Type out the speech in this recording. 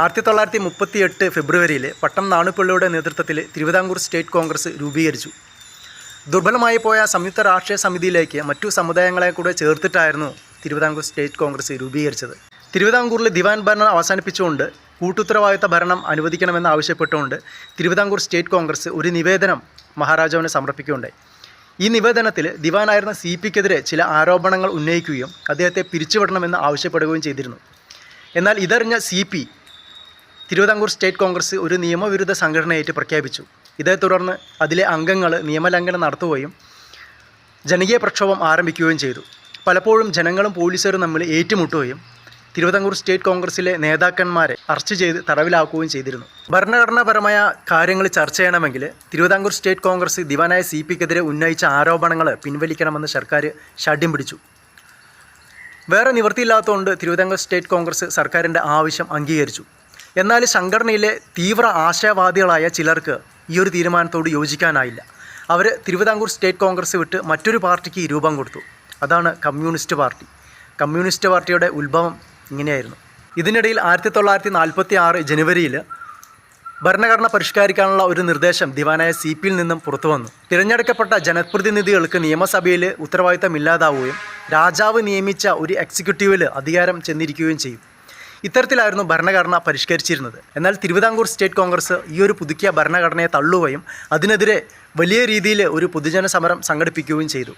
ആയിരത്തി തൊള്ളായിരത്തി മുപ്പത്തി എട്ട് ഫെബ്രുവരിയിൽ പട്ടം നാണുപിള്ളയുടെ നേതൃത്വത്തിൽ തിരുവിതാംകൂർ സ്റ്റേറ്റ് കോൺഗ്രസ് രൂപീകരിച്ചു. ദുർബലമായി പോയ സംയുക്ത രാഷ്ട്രീയ സമിതിയിലേക്ക് മറ്റു സമുദായങ്ങളെ കൂടെ ചേർത്തിട്ടായിരുന്നു തിരുവിതാംകൂർ സ്റ്റേറ്റ് കോൺഗ്രസ് രൂപീകരിച്ചത്. തിരുവിതാംകൂറിൽ ദിവാൻ ഭരണം അവസാനിപ്പിച്ചുകൊണ്ട് കൂട്ടുത്തരവാദിത്ത ഭരണം അനുവദിക്കണമെന്ന് ആവശ്യപ്പെട്ടുകൊണ്ട് തിരുവിതാംകൂർ സ്റ്റേറ്റ് കോൺഗ്രസ് ഒരു നിവേദനം മഹാരാജാവിന് സമർപ്പിക്കുകയുണ്ടായി. ഈ നിവേദനത്തിൽ ദിവാനായിരുന്ന സി പിക്കെതിരെ ചില ആരോപണങ്ങൾ ഉന്നയിക്കുകയും അദ്ദേഹത്തെ പിരിച്ചുവിടണമെന്ന് ആവശ്യപ്പെടുകയും ചെയ്തിരുന്നു. എന്നാൽ ഇതറിഞ്ഞ C P Thiruvithamkoor state Congress ഒരു നിയമവിരുദ്ധ സംഘടനയായിട്ട് പ്രഖ്യാപിച്ചു. ഇതേ തുടർന്ന് അതിലെ അംഗങ്ങൾ നിയമലംഘനം നടത്തുകയും ജനകീയ പ്രക്ഷോഭം ആരംഭിക്കുകയും ചെയ്തു. പലപ്പോഴും ജനങ്ങളും പോലീസുകാരും തമ്മിൽ ഏറ്റുമുട്ടുകയും തിരുവിതാംകൂർ സ്റ്റേറ്റ് കോൺഗ്രസിലെ നേതാക്കന്മാരെ അറസ്റ്റ് ചെയ്ത് തടവിലാക്കുകയും ചെയ്തിരുന്നു. ഭരണഘടനാപരമായ കാര്യങ്ങൾ ചർച്ച ചെയ്യണമെങ്കിൽ തിരുവിതാംകൂർ സ്റ്റേറ്റ് കോൺഗ്രസ് ദിവാനായ സി പിക്കെതിരെ ഉന്നയിച്ച ആരോപണങ്ങൾ പിൻവലിക്കണമെന്ന് സർക്കാർ ഷാഠ്യം പിടിച്ചു. വേറെ നിവൃത്തിയില്ലാത്തതുകൊണ്ട് തിരുവിതാംകൂർ സ്റ്റേറ്റ് കോൺഗ്രസ് സർക്കാരിന്റെ ആവശ്യം അംഗീകരിച്ചു. എന്നാൽ സംഘടനയിലെ തീവ്ര ആശയവാദികളായ ചിലർക്ക് ഈ ഒരു തീരുമാനത്തോട് യോജിക്കാനായില്ല. അവർ തിരുവിതാംകൂർ സ്റ്റേറ്റ് കോൺഗ്രസ് വിട്ട് മറ്റൊരു പാർട്ടിക്ക് രൂപം കൊടുത്തു. അതാണ് കമ്മ്യൂണിസ്റ്റ് പാർട്ടി. കമ്മ്യൂണിസ്റ്റ് പാർട്ടിയുടെ ഉത്ഭവം ഇങ്ങനെയായിരുന്നു. ഇതിനിടയിൽ ആയിരത്തി തൊള്ളായിരത്തി നാൽപ്പത്തി ആറ് ജനുവരിയിൽ ഭരണഘടന പരിഷ്കരിക്കാനുള്ള ഒരു നിർദ്ദേശം ദിവാനായ സി പിയിൽ നിന്നും പുറത്തു വന്നു. തിരഞ്ഞെടുക്കപ്പെട്ട ജനപ്രതിനിധികൾക്ക് നിയമസഭയിൽ ഉത്തരവാദിത്തം ഇല്ലാതാവുകയും രാജാവ് നിയമിച്ച ഒരു എക്സിക്യൂട്ടീവിൽ അധികാരം ചെന്നിരിക്കുകയും ചെയ്യും. ഇത്തരത്തിലായിരുന്നു ഭരണഘടന പരിഷ്കരിച്ചിരുന്നത്. എന്നാൽ തിരുവിതാംകൂർ സ്റ്റേറ്റ് കോൺഗ്രസ് ഈ ഒരു പുതുക്കിയ ഭരണഘടനയെ തള്ളുകയും അതിനെതിരെ വലിയ രീതിയിൽ ഒരു പൊതുജന സമരം സംഘടിപ്പിക്കുകയും ചെയ്തു.